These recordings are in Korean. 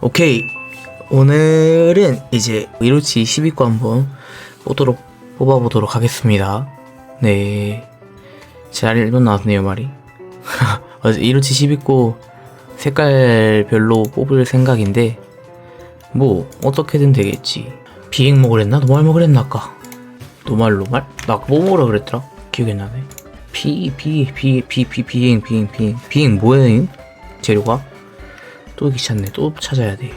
오케이 오늘은 이제 이로치 12거 한번 보도록 뽑아보도록 하겠습니다 네 잘 나왔네요 말이 이로치 12거 색깔별로 뽑을 생각인데 뭐 어떻게든 되겠지 비행 먹으랬나? 노말 먹으랬나 아까 노말 노말? 나 뭐 먹으라 그랬더라? 기억이 안 나네 비, 비, 비, 비, 비, 비행, 비행, 비행 비행 뭐예요? 재료가? 또 귀찮네. 또 찾아야 돼.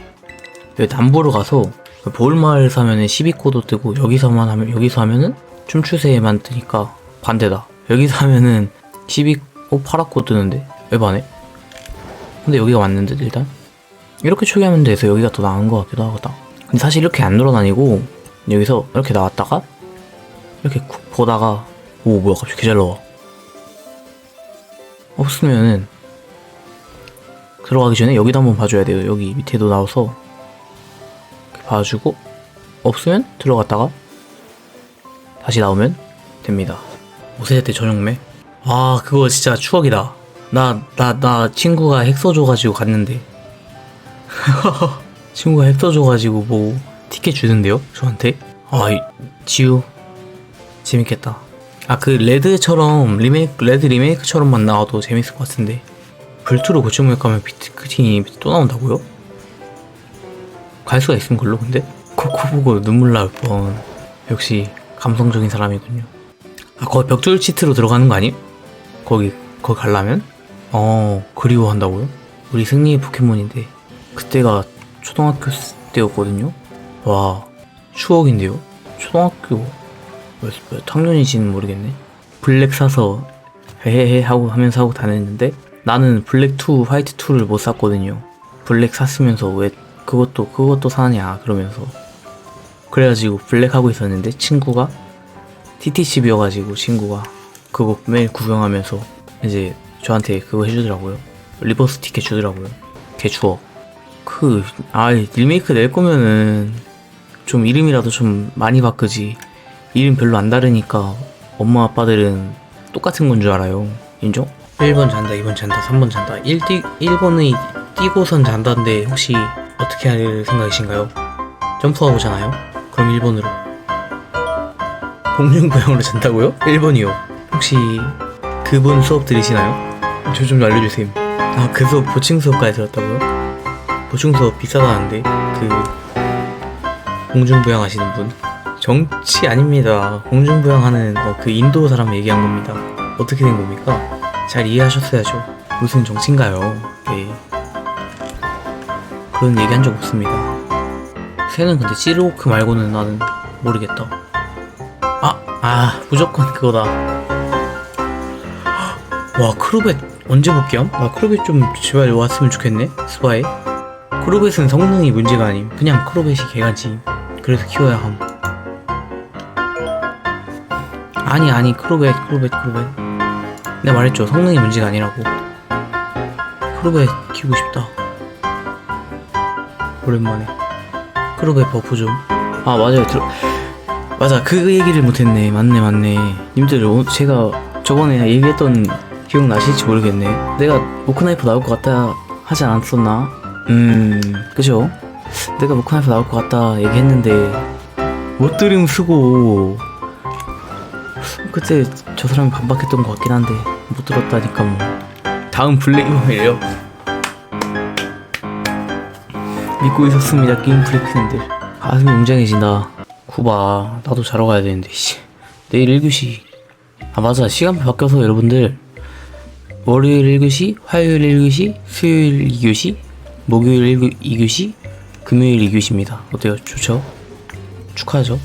여기 남부로 가서 보울마을 사면은 12코도 뜨고 여기서만 하면 여기서 하면은 춤추세에만 뜨니까 반대다. 여기서 하면은 12, 어 파랗고 뜨는데 왜 반해? 근데 여기가 맞는데 일단 이렇게 초기하면 돼서 여기가 더 나은 것 같기도 하다. 근데 사실 이렇게 안 돌아다니고 여기서 이렇게 나왔다가 이렇게 쿡 보다가 오 뭐야 갑자기 개 잘 나와. 없으면은 들어가기 전에 여기도 한번 봐줘야 돼요. 여기 밑에도 나와서 봐주고 없으면 들어갔다가 다시 나오면 됩니다. 5세대 때 전용매? 아 그거 진짜 추억이다. 나 나 나 친구가 핵 써줘가지고 갔는데 친구가 핵 써줘가지고 뭐 티켓 주는데요? 저한테? 아 이- 지우 재밌겠다. 아 그 레드처럼 리메이크 레드 리메이크처럼만 나와도 재밌을 것 같은데 고치무역 가면 비트크팅이 또 나온다고요? 갈 수가 있음 걸로 근데? 코코 보고 눈물 나올 뻔 역시 감성적인 사람이군요 아 거기 벽돌 치트로 들어가는 거 아님? 거기 거기 가려면? 어 그리워한다고요? 우리 승리의 포켓몬인데 그때가 초등학교 때였거든요 와 추억인데요? 초등학교 몇, 몇 학년인지는 모르겠네 블랙 사서 헤헤헤 하고 하면서 하고 다녔는데 나는 블랙 2, 화이트 2를 못 샀거든요. 블랙 샀으면서 왜 그것도 그것도 사냐 그러면서 그래가지고 블랙 하고 있었는데 친구가 TTCB여가지고 친구가 그거 매일 구경하면서 이제 저한테 그거 해주더라고요. 리버스 티켓 주더라고요. 개 추억. 그, 아, 리메이크 낼 거면은 좀 이름이라도 좀 많이 바꾸지. 이름 별로 안 다르니까 엄마 아빠들은 똑같은 건 줄 알아요. 인정? 1번 잔다, 2번 잔다, 3번 잔다. 1, 뛰, 1번의 뛰고선 잔다인데 혹시 어떻게 할 생각이신가요? 점프하고 잖아요? 그럼 1번으로. 공룡부양으로 잔다고요? 1번이요. 혹시 그분 수업 들으시나요? 저 좀 알려주세요. 아, 그 수업 보충 수업까지 들었다고요? 보충 수업 비싸다는데 그 공중부양 하시는 분 정치 아닙니다. 공중부양하는 어, 그 인도 사람 얘기한 겁니다. 어떻게 된 겁니까? 잘 이해하셨어야죠. 무슨 정치인가요? 네. 그런 얘기 한 적 없습니다. 새는 근데 찌르오크 말고는 나는 모르겠다. 아, 아, 무조건 그거다. 와, 크로벳 언제 볼게요? 나 크로벳 좀 제발 왔으면 좋겠네. 스파에. 크로벳은 성능이 문제가 아님. 그냥 크로벳이 개가지. 그래서 키워야 함. 아니 아니 크로벳 크로벳 크로벳. 내가 말했죠 성능이 문제가 아니라고. 크로벳 키우고 싶다. 오랜만에. 크로벳 버프 좀. 아 맞아요 들어. 맞아 그 얘기를 못했네 맞네 맞네 님들 어, 제가 저번에 얘기했던 기억 나실지 모르겠네 내가 모크나이프 나올 것 같다 하지 않았었나 음 그죠 내가 모크나이프 나올 것 같다 얘기했는데 못 들음 쓰고 그때 저 사람이 반박했던 것 같긴 한데 못 들었다니까 뭐. 다음 블랙이에요? 믿고 있었습니다 게임 프리크님들. 가슴이 웅장해진다 쿠바 나도 자러 가야 되는데 씨. 내일 1교시. 아 맞아. 시간표 바뀌어서 여러분들. 월요일 1교시 화요일 1교시 수요일 2교시 목요일 1교, 2교시 금요일 2교시입니다. 어때요? 좋죠? 축하하죠?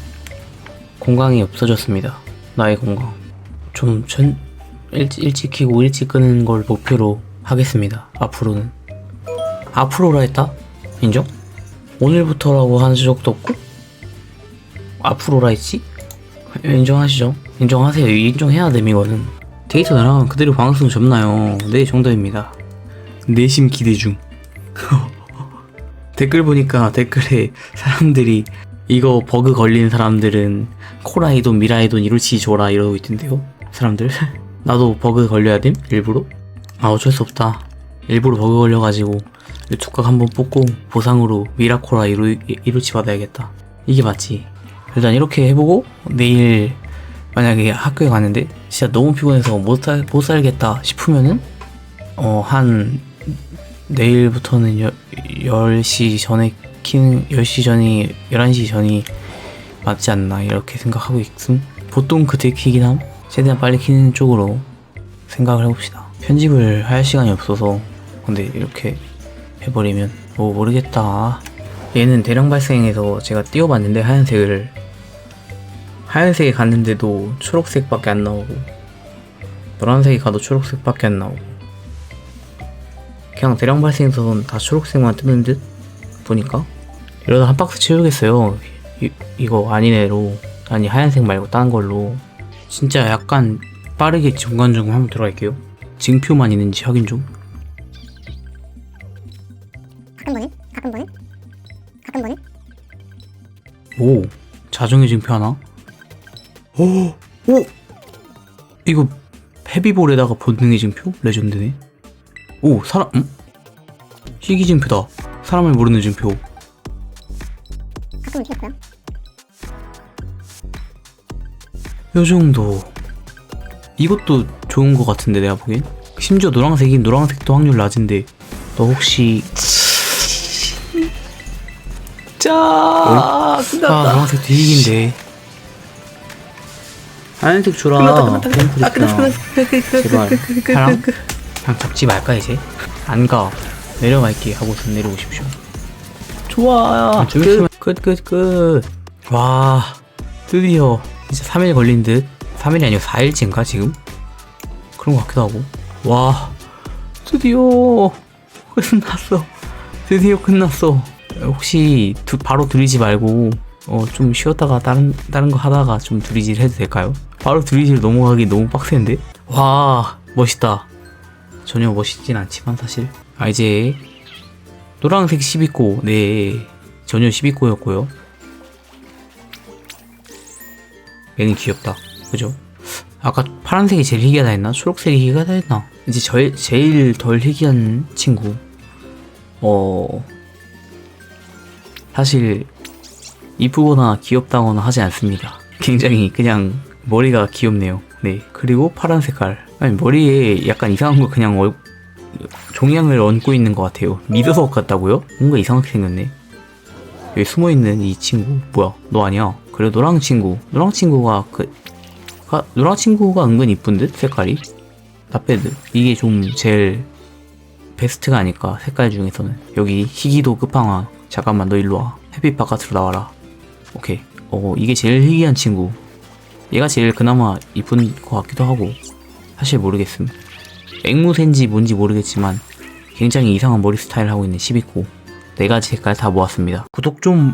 건강이 없어졌습니다. 나의 건강. 좀전 일찍, 일찍 키고 일찍 끄는 걸 목표로 하겠습니다 앞으로는 앞으로라 했다? 인정? 오늘부터라고 한 적도 없고 앞으로라 했지? 인정하시죠? 인정하세요. 인정해야 됨 이거는. 데이터 나랑 그대로 방송 접나요? 네 정도입니다. 내심 기대 중. 댓글 보니까 댓글에 사람들이 이거 버그 걸린 사람들은 코라이돈 미라이돈 이루치 줘라 이러고 있던데요. 사람들. 나도 버그 걸려야 됨? 일부러? 아 어쩔 수 없다. 일부러 버그 걸려가지고 두각 한번 뽑고 보상으로 미라코라 이루, 이루치 받아야겠다 이게 맞지 일단 이렇게 해보고 내일 만약에 학교에 갔는데 진짜 너무 피곤해서 못, 살, 못 살겠다 싶으면은 어 한 내일부터는 여, 10시 전에 키는 10시 전이 11시 전이 맞지 않나 이렇게 생각하고 있음 보통 그때 키긴 함 최대한 빨리 키는 쪽으로 생각을 해봅시다. 편집을 할 시간이 없어서 근데 이렇게 해버리면 뭐 모르겠다. 얘는 대량 발생해서 제가 띄워봤는데 하얀색을 하얀색에 갔는데도 초록색밖에 안 나오고 노란색에 가도 초록색밖에 안 나오고 그냥 대량 발생에서는 다 초록색만 뜨는 듯 보니까? 이러다 한 박스 채우겠어요. 이, 이거 아니네로. 아니 하얀색 말고 딴 걸로 진짜 약간 빠르게 중간중간 한번 들어갈게요 징표만 있는지 확인 좀 가끔 보는? 가끔 보는? 가끔 보는? 오, 자정의 증표 하나? 오, 오! 이거 헤비볼에다가 본능의 증표? 레전드네. 오, 사람, 음? 희귀 증표다. 사람을 모르는 증표. 요 정도. 이것도 좋은 것 같은데, 내가 보기엔. 심지어 노란색인 노란색도 확률 낮은데, 너 혹시. 자, 아, 끝났다. 노란색도 희귀인데. 하얀색 줘라. 끝났다, 끝났다. 아. 끝났어. 제발 파랑 그냥 잡지 말까 이제 안가 내려갈게 하고서 내려오십시오 좋아. 아, 끝, 끝, 끝, 끝. 와, 드디어 이제 3일 걸린 듯. 3일이 아니고 4일째인가, 지금? 그런 것 같기도 하고. 와, 드디어 끝났어. 드디어 끝났어. 혹시 두- 바로 들이지 말고, 어, 좀 쉬었다가 다른, 다른 거 하다가 좀 들이질 해도 될까요? 바로 들이질 넘어가기 너무 빡센데? 와, 멋있다. 전혀 멋있진 않지만, 사실. 아, 이제 노란색 12코, 네. 전혀 12코였고요. 얘는 귀엽다. 그죠? 아까 파란색이 제일 희귀하다 했나? 초록색이 희귀하다 했나? 이제 저, 제일 덜 희귀한 친구. 어, 사실, 이쁘거나 귀엽다거나 하지 않습니다. 굉장히 그냥 머리가 귀엽네요. 네. 그리고 파란 색깔. 아니, 머리에 약간 이상한 거 그냥 얼, 종양을 얹고 있는 것 같아요. 미더석 같다고요? 뭔가 이상하게 생겼네. 여기 숨어 있는 이 친구 뭐야? 너 아니야? 그래 노랑 친구. 노랑 친구가 그 가, 노랑 친구가 은근 이쁜 듯 색깔이. 나빼드 이게 좀 제일 베스트가 아닐까 색깔 중에서는 여기 희귀도 끝판왕. 잠깐만 너 일로 와. 햇빛 바깥으로 나와라. 오케이. 어 이게 제일 희귀한 친구. 얘가 제일 그나마 이쁜 것 같기도 하고 사실 모르겠음. 앵무새인지 뭔지 모르겠지만 굉장히 이상한 머리 스타일 하고 있는 12코 네 가지 색깔 다 모았습니다. 구독 좀